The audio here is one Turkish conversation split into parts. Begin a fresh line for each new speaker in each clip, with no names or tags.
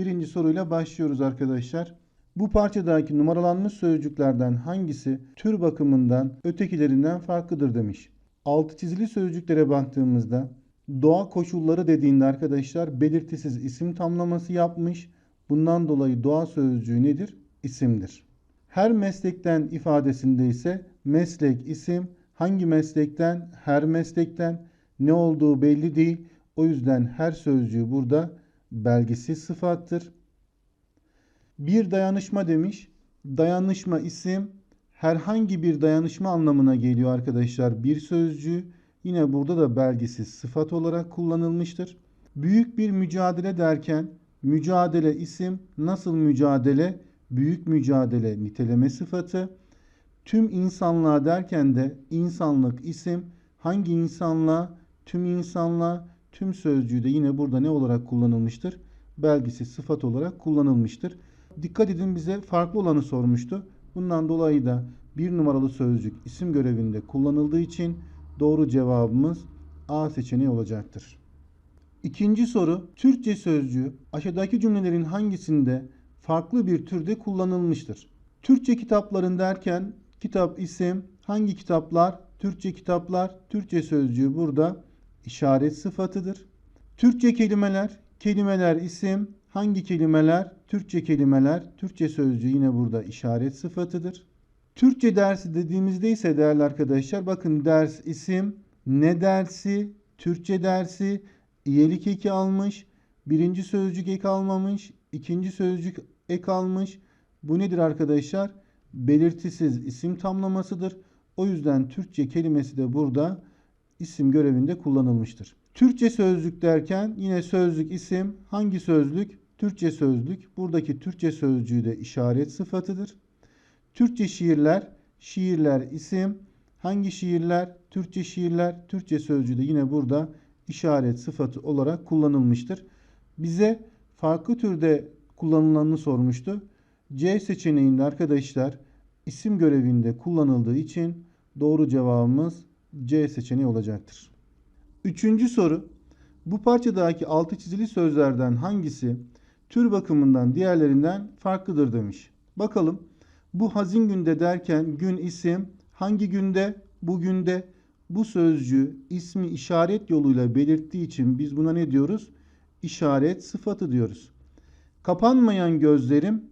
Birinci soruyla başlıyoruz arkadaşlar. Bu parçadaki numaralanmış sözcüklerden hangisi tür bakımından ötekilerinden farklıdır demiş. Altı çizili sözcüklere baktığımızda doğa koşulları dediğinde arkadaşlar belirtisiz isim tamlaması yapmış. Bundan dolayı doğa sözcüğü nedir? İsimdir. Her meslekten ifadesinde ise meslek isim, hangi meslekten, her meslekten ne olduğu belli değil. O yüzden her sözcüğü burada belgesiz sıfattır. Bir dayanışma demiş. Dayanışma isim herhangi bir dayanışma anlamına geliyor arkadaşlar. Bir sözcüğü yine burada da belgesiz sıfat olarak kullanılmıştır. Büyük bir mücadele derken mücadele isim nasıl mücadele? Büyük mücadele niteleme sıfatı. Tüm insanlığa derken de insanlık isim hangi insanlığa? Tüm insanlığa tüm sözcüğü de yine burada ne olarak kullanılmıştır? Belgisiz sıfat olarak kullanılmıştır. Dikkat edin bize farklı olanı sormuştu. Bundan dolayı da bir numaralı sözcük isim görevinde kullanıldığı için doğru cevabımız A seçeneği olacaktır. İkinci soru Türkçe sözcüğü aşağıdaki cümlelerin hangisinde farklı bir türde kullanılmıştır? Türkçe kitapların derken kitap isim hangi kitaplar? Türkçe kitaplar Türkçe sözcüğü burada işaret sıfatıdır. Türkçe kelimeler kelimeler isim hangi kelimeler? Türkçe kelimeler Türkçe sözcüğü yine burada işaret sıfatıdır. Türkçe dersi dediğimizde ise değerli arkadaşlar bakın ders isim ne dersi Türkçe dersi iyelik eki almış birinci sözcük ek almamış ikinci sözcük ek almış bu nedir arkadaşlar belirtisiz isim tamlamasıdır o yüzden Türkçe kelimesi de burada isim görevinde kullanılmıştır. Türkçe sözlük derken yine sözlük isim hangi sözlük Türkçe sözlük buradaki Türkçe sözcüğü de işaret sıfatıdır. Türkçe şiirler, şiirler isim. Hangi şiirler? Türkçe şiirler. Türkçe sözcüğü de yine burada işaret sıfatı olarak kullanılmıştır. Bize farklı türde kullanılanını sormuştu. C seçeneğinde arkadaşlar isim görevinde kullanıldığı için doğru cevabımız C seçeneği olacaktır. Üçüncü soru. Bu parçadaki altı çizili sözlerden hangisi tür bakımından diğerlerinden farklıdır demiş. Bakalım. Bu hazin günde derken gün isim hangi günde? Bugünde bu sözcüğü ismi işaret yoluyla belirttiği için biz buna ne diyoruz? İşaret sıfatı diyoruz. Kapanmayan gözlerim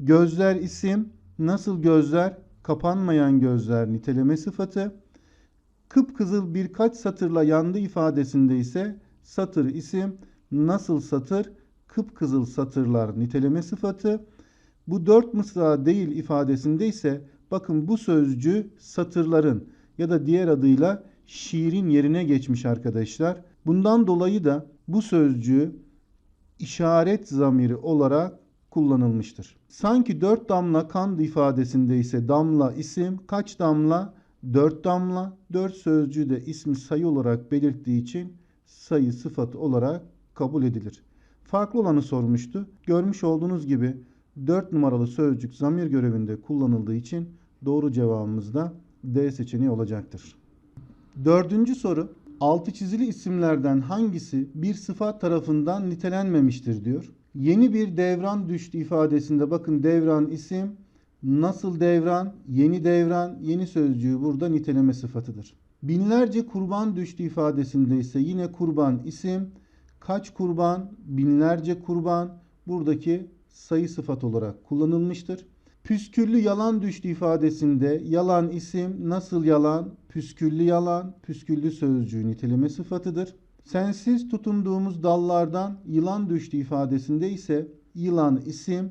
gözler isim nasıl gözler? Kapanmayan gözler niteleme sıfatı. Kıpkızıl birkaç satırla yandı ifadesinde ise satır isim nasıl satır? Kıpkızıl satırlar niteleme sıfatı. Bu dört mısra değil ifadesinde ise bakın bu sözcü satırların ya da diğer adıyla şiirin yerine geçmiş arkadaşlar. Bundan dolayı da bu sözcüğü işaret zamiri olarak kullanılmıştır. Sanki dört damla kan ifadesinde ise damla isim kaç damla? Dört damla. Dört sözcüğü de ismi sayı olarak belirttiği için sayı sıfatı olarak kabul edilir. Farklı olanı sormuştu. Görmüş olduğunuz gibi 4 numaralı sözcük zamir görevinde kullanıldığı için doğru cevabımız da D seçeneği olacaktır. Dördüncü soru. Altı çizili isimlerden hangisi bir sıfat tarafından nitelenmemiştir diyor. Yeni bir devran düştü ifadesinde bakın devran isim nasıl devran yeni devran yeni sözcüğü burada niteleme sıfatıdır. Binlerce kurban düştü ifadesinde ise yine kurban isim kaç kurban binlerce kurban buradaki sayı sıfat olarak kullanılmıştır. Püsküllü yalan düştü ifadesinde yalan isim nasıl yalan? Püsküllü yalan, püsküllü sözcüğü niteleme sıfatıdır. Sensiz tutunduğumuz dallardan yılan düştü ifadesinde ise yılan isim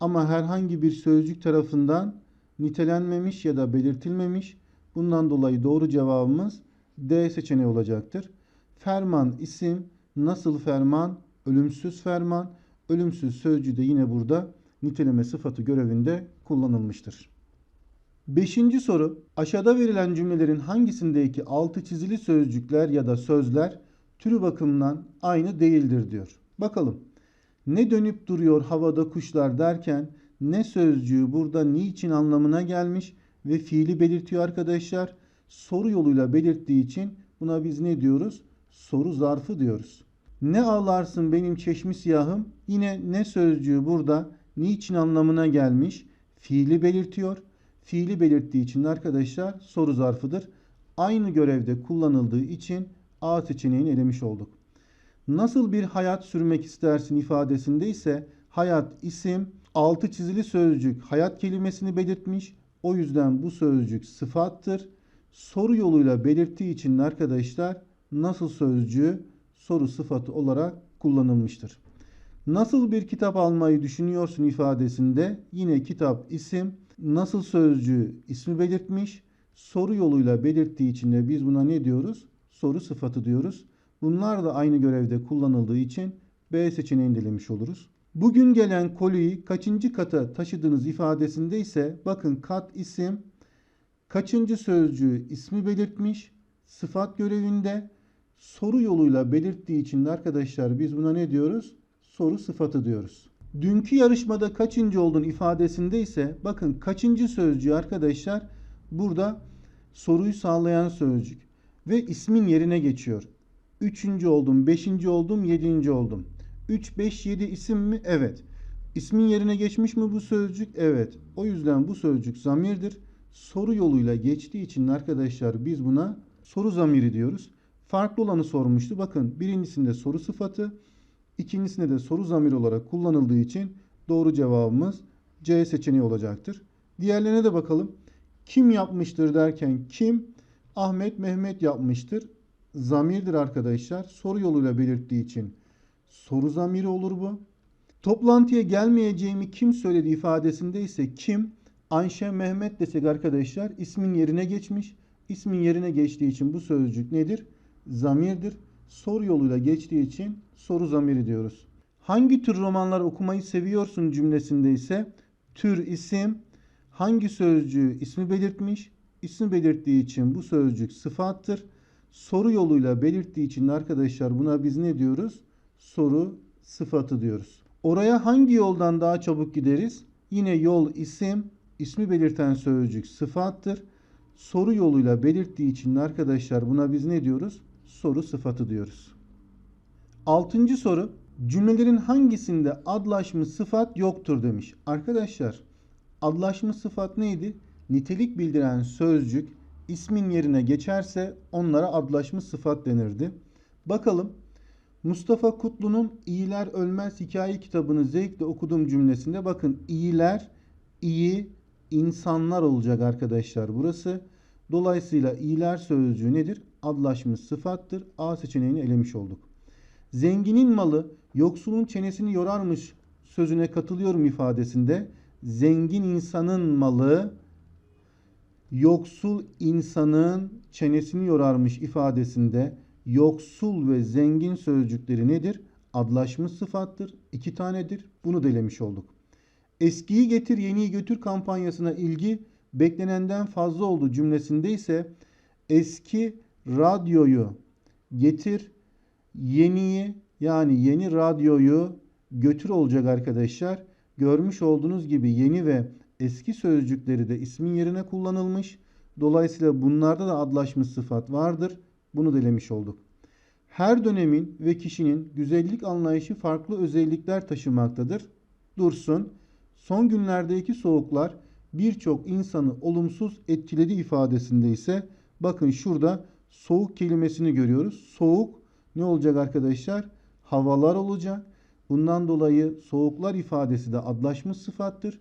ama herhangi bir sözcük tarafından nitelenmemiş ya da belirtilmemiş. Bundan dolayı doğru cevabımız D seçeneği olacaktır. Ferman isim nasıl ferman? Ölümsüz ferman. Ölümsüz sözcüğü de yine burada niteleme sıfatı görevinde kullanılmıştır. Beşinci soru. Aşağıda verilen cümlelerin hangisindeki altı çizili sözcükler ya da sözler türü bakımından aynı değildir diyor. Bakalım. Ne dönüp duruyor havada kuşlar derken ne sözcüğü burada niçin anlamına gelmiş ve fiili belirtiyor arkadaşlar. Soru yoluyla belirttiği için buna biz ne diyoruz? Soru zarfı diyoruz. Ne ağlarsın benim çeşmi siyahım? Yine ne sözcüğü burada niçin anlamına gelmiş? Fiili belirtiyor. Fiili belirttiği için arkadaşlar soru zarfıdır. Aynı görevde kullanıldığı için A seçeneğini elemiş olduk. Nasıl bir hayat sürmek istersin ifadesinde ise hayat isim, altı çizili sözcük hayat kelimesini belirtmiş. O yüzden bu sözcük sıfattır. Soru yoluyla belirttiği için arkadaşlar nasıl sözcüğü soru sıfatı olarak kullanılmıştır. Nasıl bir kitap almayı düşünüyorsun ifadesinde yine kitap isim, nasıl sözcüğü ismi belirtmiş. Soru yoluyla belirttiği için de biz buna ne diyoruz? Soru sıfatı diyoruz. Bunlar da aynı görevde kullanıldığı için B seçeneğini delemiş oluruz. Bugün gelen koliyi kaçıncı kata taşıdığınız ifadesinde ise bakın kat isim, kaçıncı sözcüğü ismi belirtmiş, sıfat görevinde soru yoluyla belirttiği için de arkadaşlar biz buna ne diyoruz? Soru sıfatı diyoruz. Dünkü yarışmada kaçıncı oldun ifadesinde ise bakın kaçıncı sözcüğü arkadaşlar burada soruyu sağlayan sözcük ve ismin yerine geçiyor. Üçüncü oldum, beşinci oldum, yedinci oldum. 3, 5, 7 isim mi? Evet. İsmin yerine geçmiş mi bu sözcük? Evet. O yüzden bu sözcük zamirdir. Soru yoluyla geçtiği için arkadaşlar biz buna soru zamiri diyoruz. Farklı olanı sormuştu. Bakın birincisinde soru sıfatı, ikincisinde de soru zamiri olarak kullanıldığı için doğru cevabımız C seçeneği olacaktır. Diğerlerine de bakalım. Kim yapmıştır derken kim? Ahmet Mehmet yapmıştır. Zamirdir arkadaşlar. Soru yoluyla belirttiği için soru zamiri olur bu. Toplantıya gelmeyeceğimi kim söyledi ifadesinde ise kim? Ayşe Mehmet desek arkadaşlar ismin yerine geçmiş. İsmin yerine geçtiği için bu sözcük nedir? Zamirdir. Soru yoluyla geçtiği için soru zamiri diyoruz. Hangi tür romanlar okumayı seviyorsun cümlesinde ise tür isim hangi sözcüğü ismi belirtmiş? İsmi belirttiği için bu sözcük sıfattır. Soru yoluyla belirttiği için arkadaşlar buna biz ne diyoruz? Soru sıfatı diyoruz. Oraya hangi yoldan daha çabuk gideriz? Yine yol isim, ismi belirten sözcük sıfattır. Soru yoluyla belirttiği için arkadaşlar buna biz ne diyoruz? Soru sıfatı diyoruz. Altıncı soru. Cümlelerin hangisinde adlaşmış sıfat yoktur demiş. Arkadaşlar adlaşmış sıfat neydi? Nitelik bildiren sözcük ismin yerine geçerse onlara adlaşmış sıfat denirdi. Bakalım Mustafa Kutlu'nun İyiler Ölmez hikaye kitabını zevkle okuduğum cümlesinde bakın iyiler iyi insanlar olacak arkadaşlar burası. Dolayısıyla iyiler sözcüğü nedir? Adlaşmış sıfattır. A seçeneğini elemiş olduk. Zenginin malı yoksulun çenesini yorarmış sözüne katılıyorum ifadesinde zengin insanın malı yoksul insanın çenesini yorarmış ifadesinde yoksul ve zengin sözcükleri nedir? Adlaşmış sıfattır. İki tanedir. Bunu delemiş olduk. Eskiyi getir yeniyi götür kampanyasına ilgi beklenenden fazla oldu cümlesinde ise eski radyoyu getir yeniyi yani yeni radyoyu götür olacak arkadaşlar. Görmüş olduğunuz gibi yeni ve eski sözcükleri de ismin yerine kullanılmış. Dolayısıyla bunlarda da adlaşmış sıfat vardır. Bunu delemiş olduk. Her dönemin ve kişinin güzellik anlayışı farklı özellikler taşımaktadır. Dursun. Son günlerdeki soğuklar birçok insanı olumsuz etkiledi ifadesinde ise bakın şurada soğuk kelimesini görüyoruz. Soğuk ne olacak arkadaşlar? Havalar olacak. Bundan dolayı soğuklar ifadesi de adlaşmış sıfattır.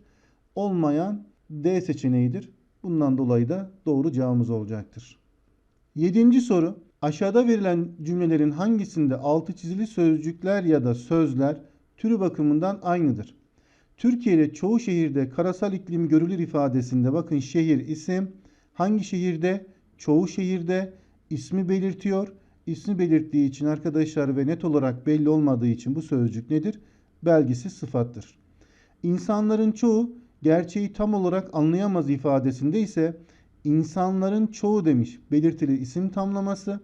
Olmayan D seçeneğidir. Bundan dolayı da doğru cevabımız olacaktır. Yedinci soru. Aşağıda verilen cümlelerin hangisinde altı çizili sözcükler ya da sözler türü bakımından aynıdır? Türkiye'de çoğu şehirde karasal iklim görülür ifadesinde bakın şehir isim hangi şehirde? Çoğu şehirde ismi belirtiyor. İsmi belirttiği için arkadaşlar ve net olarak belli olmadığı için bu sözcük nedir? Belgisiz sıfattır. İnsanların çoğu gerçeği tam olarak anlayamaz ifadesinde ise insanların çoğu demiş belirtili isim tamlaması.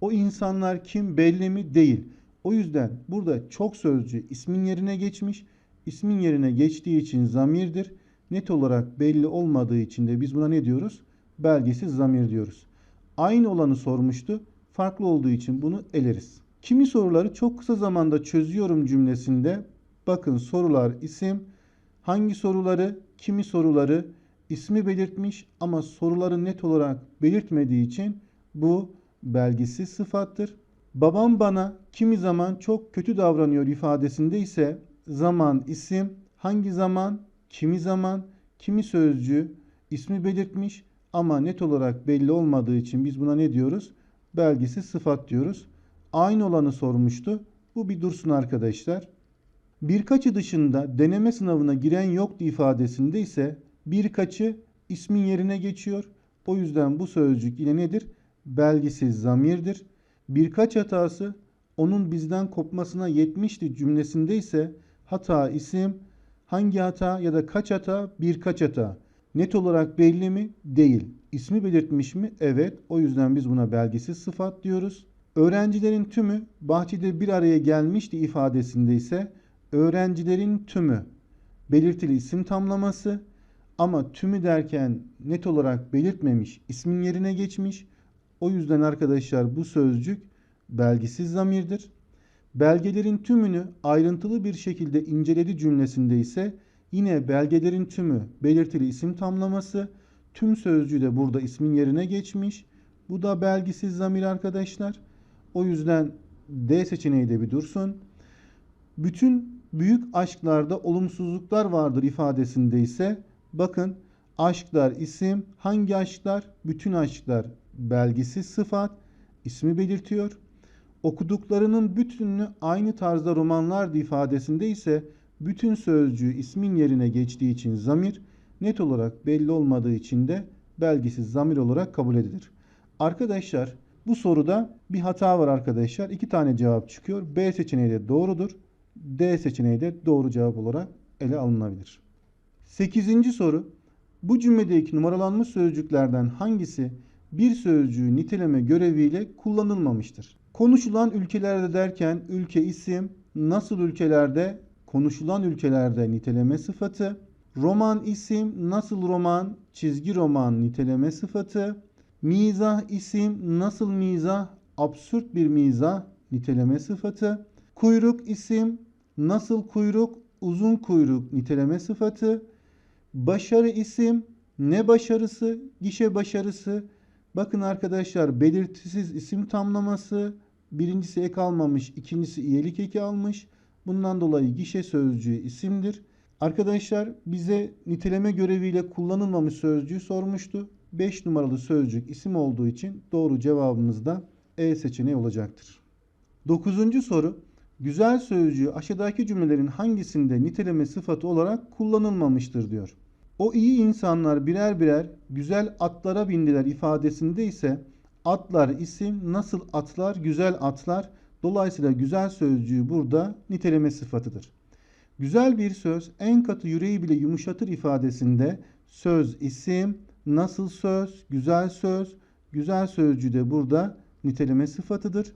O insanlar kim belli mi? Değil. O yüzden burada çok sözcü ismin yerine geçmiş. İsmin yerine geçtiği için zamirdir. Net olarak belli olmadığı için de biz buna ne diyoruz? Belgesiz zamir diyoruz. Aynı olanı sormuştu. Farklı olduğu için bunu eleriz. Kimi soruları çok kısa zamanda çözüyorum cümlesinde bakın sorular isim, hangi soruları, kimi soruları ismi belirtmiş ama soruları net olarak belirtmediği için bu belgisiz sıfattır. Babam bana kimi zaman çok kötü davranıyor ifadesinde ise zaman isim, hangi zaman, kimi zaman, kimi sözcüğü ismi belirtmiş ama net olarak belli olmadığı için biz buna ne diyoruz? Belgisiz sıfat diyoruz. Aynı olanı sormuştu. Bu bir dursun arkadaşlar. Birkaçı dışında deneme sınavına giren yoktu ifadesinde ise birkaçı ismin yerine geçiyor. O yüzden bu sözcük yine nedir? Belgisiz zamirdir. Birkaç hatası onun bizden kopmasına yetmişti cümlesinde ise hata isim, hangi hata ya da kaç hata, birkaç hata. Net olarak belli mi? Değil. İsmi belirtmiş mi? Evet. O yüzden biz buna belgisiz sıfat diyoruz. Öğrencilerin tümü bahçede bir araya gelmişti ifadesinde ise öğrencilerin tümü belirtili isim tamlaması ama tümü derken net olarak belirtmemiş, ismin yerine geçmiş. O yüzden arkadaşlar bu sözcük belgisiz zamirdir. Belgelerin tümünü ayrıntılı bir şekilde inceledi cümlesinde ise yine belgelerin tümü belirtili isim tamlaması, tüm sözcüğü de burada ismin yerine geçmiş. Bu da belgisiz zamir arkadaşlar. O yüzden D seçeneği de bir dursun. Bütün büyük aşklarda olumsuzluklar vardır ifadesinde ise bakın aşklar isim hangi aşklar? Bütün aşklar belgisiz sıfat ismi belirtiyor. Okuduklarının bütününü aynı tarzda romanlardı ifadesinde ise bütün sözcüğü ismin yerine geçtiği için zamir net olarak belli olmadığı için de belgisiz zamir olarak kabul edilir. Arkadaşlar bu soruda bir hata var arkadaşlar. İki tane cevap çıkıyor. B seçeneği de doğrudur. D seçeneği de doğru cevap olarak ele alınabilir. Sekizinci soru. Bu cümledeki numaralanmış sözcüklerden hangisi bir sözcüğü niteleme göreviyle kullanılmamıştır? Konuşulan ülkelerde derken ülke isim, nasıl ülkelerde, konuşulan ülkelerde niteleme sıfatı, roman isim, nasıl roman, çizgi roman niteleme sıfatı, mizah isim, nasıl mizah, absürt bir mizah niteleme sıfatı, kuyruk isim, nasıl kuyruk, uzun kuyruk niteleme sıfatı, başarı isim, ne başarısı, gişe başarısı, Bakın arkadaşlar belirtisiz isim tamlaması. Birincisi ek almamış, ikincisi iyelik eki almış. Bundan dolayı gişe sözcüğü isimdir. Arkadaşlar bize niteleme göreviyle kullanılmamış sözcüğü sormuştu. 5 numaralı sözcük isim olduğu için doğru cevabımız da E seçeneği olacaktır. 9. soru. Güzel sözcüğü aşağıdaki cümlelerin hangisinde niteleme sıfatı olarak kullanılmamıştır diyor. O iyi insanlar birer birer güzel atlara bindiler ifadesinde ise atlar isim, nasıl atlar, güzel atlar. Dolayısıyla güzel sözcüğü burada niteleme sıfatıdır. Güzel bir söz en katı yüreği bile yumuşatır ifadesinde söz isim, nasıl söz, güzel söz, güzel sözcüğü de burada niteleme sıfatıdır.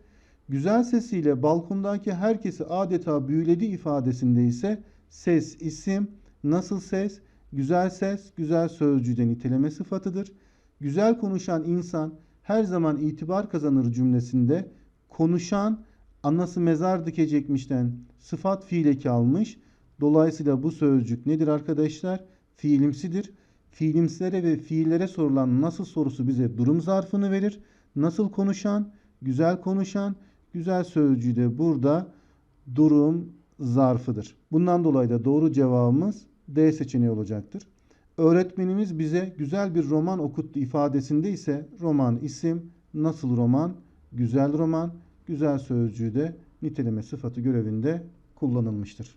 Güzel sesiyle balkondaki herkesi adeta büyüledi ifadesinde ise ses isim, nasıl ses, Güzel ses, güzel sözcüğü de niteleme sıfatıdır. Güzel konuşan insan her zaman itibar kazanır cümlesinde konuşan anası mezar dikecekmişten sıfat fiil eki almış. Dolayısıyla bu sözcük nedir arkadaşlar? Fiilimsidir. Fiilimsilere ve fiillere sorulan nasıl sorusu bize durum zarfını verir. Nasıl konuşan, güzel konuşan, güzel sözcüğü de burada durum zarfıdır. Bundan dolayı da doğru cevabımız D seçeneği olacaktır. Öğretmenimiz bize güzel bir roman okuttu ifadesinde ise roman isim, nasıl roman, güzel roman, güzel sözcüğü de niteleme sıfatı görevinde kullanılmıştır.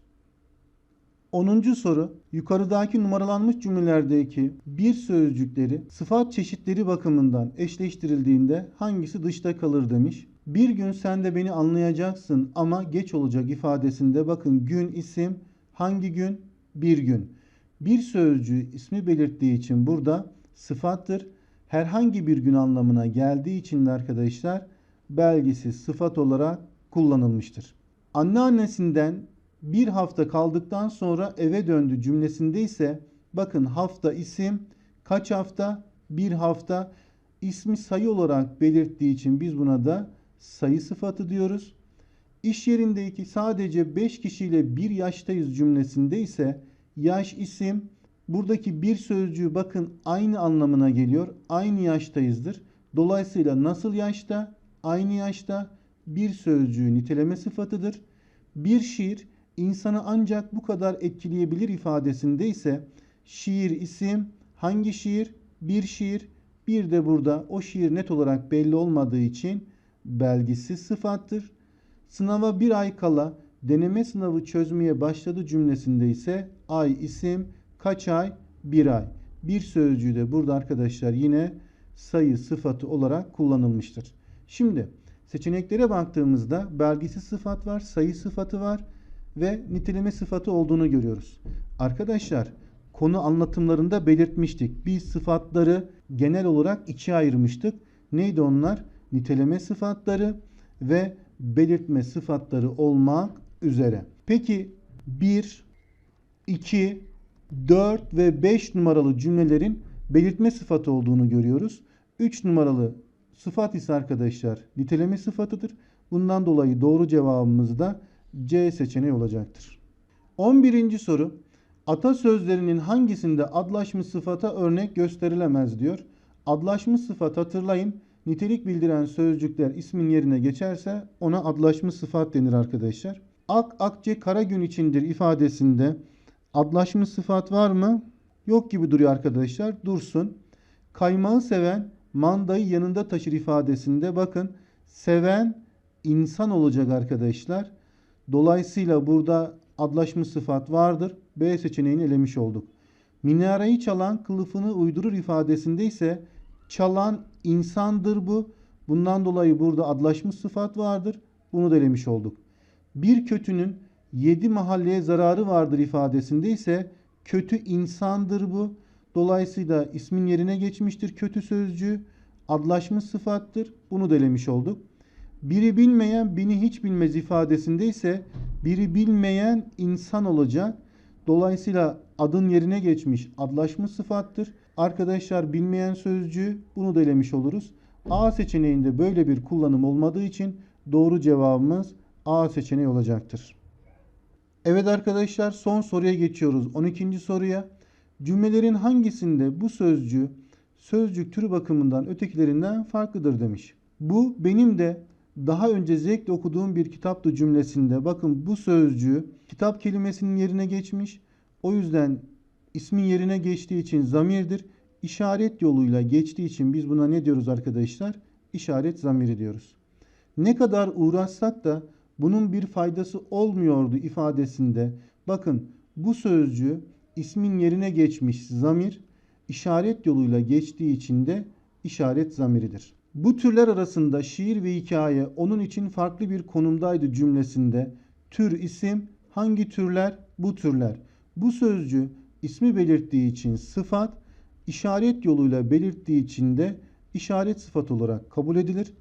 10. soru yukarıdaki numaralanmış cümlelerdeki bir sözcükleri sıfat çeşitleri bakımından eşleştirildiğinde hangisi dışta kalır demiş. Bir gün sen de beni anlayacaksın ama geç olacak ifadesinde bakın gün isim hangi gün bir gün. Bir sözcüğü ismi belirttiği için burada sıfattır. Herhangi bir gün anlamına geldiği için de arkadaşlar belgisi sıfat olarak kullanılmıştır. Anneannesinden bir hafta kaldıktan sonra eve döndü cümlesinde ise bakın hafta isim kaç hafta? Bir hafta ismi sayı olarak belirttiği için biz buna da sayı sıfatı diyoruz. İş yerindeki sadece 5 kişiyle bir yaştayız cümlesinde ise yaş isim buradaki bir sözcüğü bakın aynı anlamına geliyor. Aynı yaştayızdır. Dolayısıyla nasıl yaşta? Aynı yaşta bir sözcüğü niteleme sıfatıdır. Bir şiir insanı ancak bu kadar etkileyebilir ifadesinde ise şiir isim hangi şiir? Bir şiir. Bir de burada o şiir net olarak belli olmadığı için belgisiz sıfattır. Sınava bir ay kala deneme sınavı çözmeye başladı cümlesinde ise ay isim kaç ay? Bir ay. Bir sözcüğü de burada arkadaşlar yine sayı sıfatı olarak kullanılmıştır. Şimdi seçeneklere baktığımızda belgisiz sıfat var, sayı sıfatı var ve niteleme sıfatı olduğunu görüyoruz. Arkadaşlar konu anlatımlarında belirtmiştik. Biz sıfatları genel olarak ikiye ayırmıştık. Neydi onlar? Niteleme sıfatları ve belirtme sıfatları olmak üzere. Peki 1, 2, 4 ve 5 numaralı cümlelerin belirtme sıfatı olduğunu görüyoruz. 3 numaralı sıfat ise arkadaşlar niteleme sıfatıdır. Bundan dolayı doğru cevabımız da C seçeneği olacaktır. 11. soru atasözlerinin hangisinde adlaşmış sıfata örnek gösterilemez diyor. Adlaşmış sıfat hatırlayın nitelik bildiren sözcükler ismin yerine geçerse ona adlaşmış sıfat denir arkadaşlar. Ak akçe kara gün içindir ifadesinde adlaşmış sıfat var mı? Yok gibi duruyor arkadaşlar. Dursun. Kaymağı seven mandayı yanında taşır ifadesinde bakın seven insan olacak arkadaşlar. Dolayısıyla burada adlaşmış sıfat vardır. B seçeneğini elemiş olduk. Minareyi çalan kılıfını uydurur ifadesinde ise çalan insandır bu. Bundan dolayı burada adlaşmış sıfat vardır. Bunu da olduk. Bir kötünün yedi mahalleye zararı vardır ifadesinde ise kötü insandır bu. Dolayısıyla ismin yerine geçmiştir kötü sözcüğü. Adlaşmış sıfattır. Bunu da olduk. Biri bilmeyen beni hiç bilmez ifadesinde ise biri bilmeyen insan olacak. Dolayısıyla adın yerine geçmiş adlaşmış sıfattır. Arkadaşlar bilmeyen sözcüğü bunu da elemiş oluruz. A seçeneğinde böyle bir kullanım olmadığı için doğru cevabımız A seçeneği olacaktır. Evet arkadaşlar son soruya geçiyoruz. 12. soruya. Cümlelerin hangisinde bu sözcüğü sözcük türü bakımından ötekilerinden farklıdır demiş. Bu benim de daha önce zevkle okuduğum bir kitaptı cümlesinde bakın bu sözcüğü kitap kelimesinin yerine geçmiş. O yüzden ismin yerine geçtiği için zamirdir. İşaret yoluyla geçtiği için biz buna ne diyoruz arkadaşlar? İşaret zamiri diyoruz. Ne kadar uğraşsak da bunun bir faydası olmuyordu ifadesinde. Bakın bu sözcüğü ismin yerine geçmiş zamir işaret yoluyla geçtiği için de işaret zamiridir. Bu türler arasında şiir ve hikaye onun için farklı bir konumdaydı cümlesinde. Tür isim hangi türler? Bu türler. Bu sözcü ismi belirttiği için sıfat, işaret yoluyla belirttiği için de işaret sıfat olarak kabul edilir.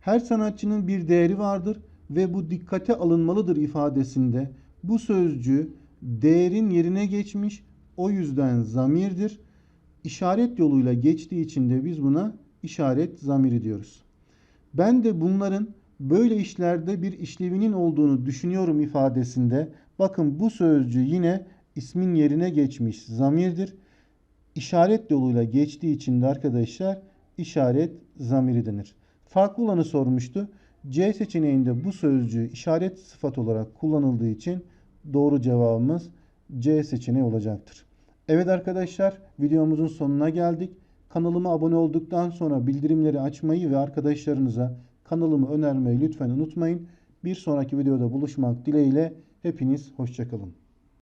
Her sanatçının bir değeri vardır ve bu dikkate alınmalıdır ifadesinde bu sözcü değerin yerine geçmiş o yüzden zamirdir. İşaret yoluyla geçtiği için de biz buna işaret zamiri diyoruz. Ben de bunların böyle işlerde bir işlevinin olduğunu düşünüyorum ifadesinde bakın bu sözcü yine ismin yerine geçmiş zamirdir. İşaret yoluyla geçtiği için de arkadaşlar işaret zamiri denir. Farklı olanı sormuştu. C seçeneğinde bu sözcüğü işaret sıfat olarak kullanıldığı için doğru cevabımız C seçeneği olacaktır. Evet arkadaşlar videomuzun sonuna geldik. Kanalıma abone olduktan sonra bildirimleri açmayı ve arkadaşlarınıza kanalımı önermeyi lütfen unutmayın. Bir sonraki videoda buluşmak dileğiyle hepiniz hoşçakalın.